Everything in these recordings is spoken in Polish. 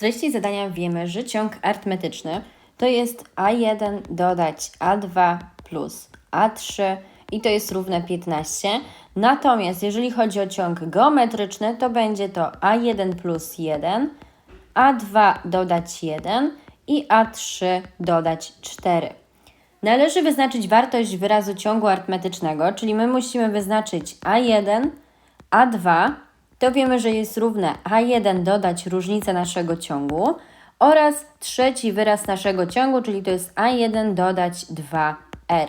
treści zadania wiemy, że ciąg arytmetyczny to jest A1 dodać A2 plus A3 i to jest równe 15. Natomiast jeżeli chodzi o ciąg geometryczny, to będzie to A1 plus 1, A2 dodać 1 i A3 dodać 4. Należy wyznaczyć wartość wyrazu ciągu arytmetycznego, czyli my musimy wyznaczyć A1, A2, to wiemy, że jest równe A1 dodać różnicę naszego ciągu oraz trzeci wyraz naszego ciągu, czyli to jest A1 dodać 2R.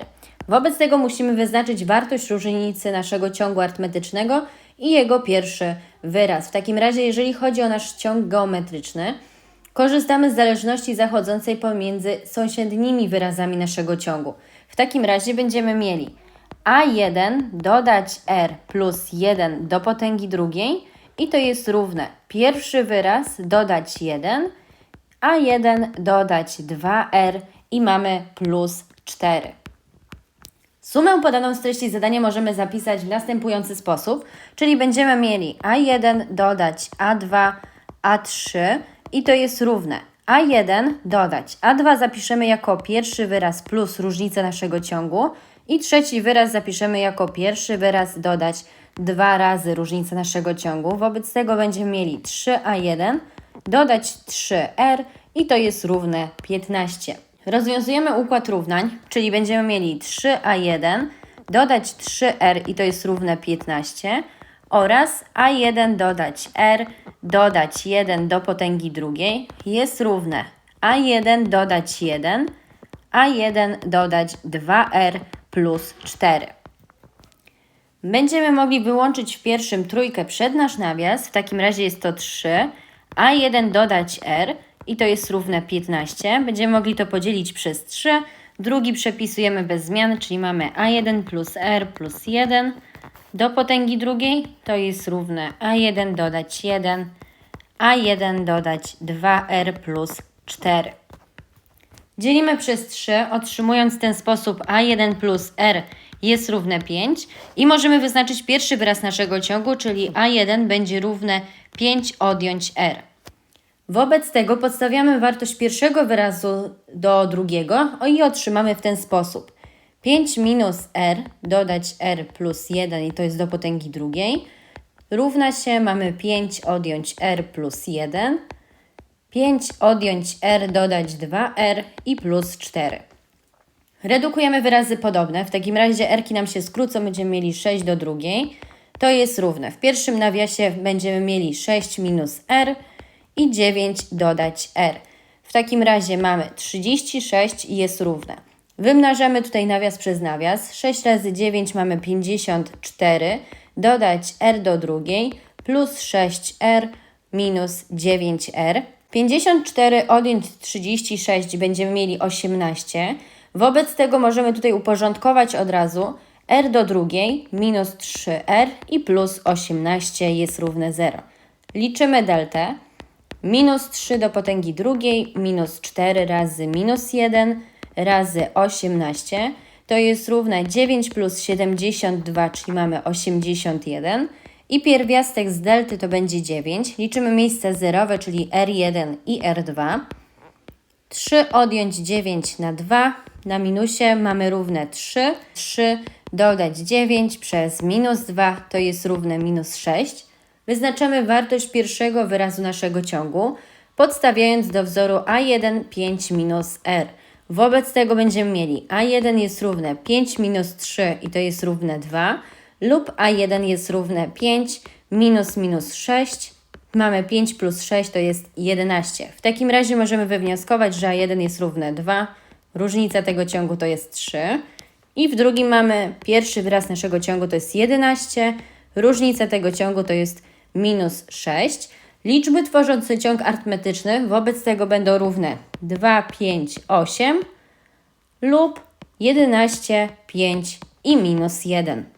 Wobec tego musimy wyznaczyć wartość różnicy naszego ciągu arytmetycznego i jego pierwszy wyraz. W takim razie, jeżeli chodzi o nasz ciąg geometryczny, Korzystamy z zależności zachodzącej pomiędzy sąsiednimi wyrazami naszego ciągu. W takim razie będziemy mieli a1 dodać r plus 1 do potęgi drugiej i to jest równe. Pierwszy wyraz dodać 1, a1 dodać 2r i mamy plus 4. Sumę podaną z treści zadania możemy zapisać w następujący sposób, czyli będziemy mieli A1 dodać A2, A3 i to jest równe. A1 dodać A2 zapiszemy jako pierwszy wyraz plus różnicę naszego ciągu i trzeci wyraz zapiszemy jako pierwszy wyraz dodać dwa razy różnicę naszego ciągu. Wobec tego będziemy mieli 3A1 dodać 3R i to jest równe 15. Rozwiązujemy układ równań, czyli będziemy mieli 3a1 dodać 3r i to jest równe 15 oraz a1 dodać r dodać 1 do potęgi drugiej jest równe a1 dodać 1, a1 dodać 2r plus 4. Będziemy mogli wyłączyć w pierwszym trójkę przed nasz nawias, w takim razie jest to 3, a1 dodać r i to jest równe 15. Będziemy mogli to podzielić przez 3. Drugi przepisujemy bez zmian, czyli mamy a1 plus r plus 1 do potęgi drugiej, to jest równe a1 dodać 1, a1 dodać 2r plus 4. Dzielimy przez 3, otrzymując w ten sposób a1 plus r jest równe 5 i możemy wyznaczyć pierwszy wyraz naszego ciągu, czyli a1 będzie równe 5 odjąć r. Wobec tego podstawiamy wartość pierwszego wyrazu do drugiego i otrzymamy w ten sposób. 5 minus r dodać r plus 1 i to jest do potęgi drugiej równa się, mamy 5 odjąć r plus 1, 5 odjąć r dodać 2r i plus 4. Redukujemy wyrazy podobne, w takim razie r nam się skrócą, będziemy mieli 6 do drugiej. To jest równe. W pierwszym nawiasie będziemy mieli 6 minus r i 9 dodać r. W takim razie mamy 36 i jest równe. Wymnażamy tutaj nawias przez nawias. 6 razy 9 mamy 54, dodać r do drugiej plus 6r minus 9r. 54 odjąć 36 będziemy mieli 18. Wobec tego możemy tutaj uporządkować od razu r do drugiej minus 3r i plus 18 jest równe 0. Liczymy deltę. Minus 3 do potęgi drugiej, minus 4 razy minus 1 razy 18 to jest równe 9 plus 72, czyli mamy 81. I pierwiastek z delty to będzie 9. Liczymy miejsca zerowe, czyli R1 i R2. 3 odjąć 9 na 2. Na minusie mamy równe 3. 3 dodać 9 przez minus 2 to jest równe minus 6. Wyznaczamy wartość pierwszego wyrazu naszego ciągu, podstawiając do wzoru A1 5 minus R. Wobec tego będziemy mieli A1 jest równe 5 minus 3 i to jest równe 2 lub A1 jest równe 5 minus minus 6. Mamy 5 plus 6 to jest 11. W takim razie możemy wywnioskować, że A1 jest równe 2. Różnica tego ciągu to jest 3. I w drugim mamy pierwszy wyraz naszego ciągu to jest 11. Różnica tego ciągu to jest minus 6. Liczby tworzące ciąg arytmetyczny wobec tego będą równe 2, 5, 8 lub 11, 5 i minus 1.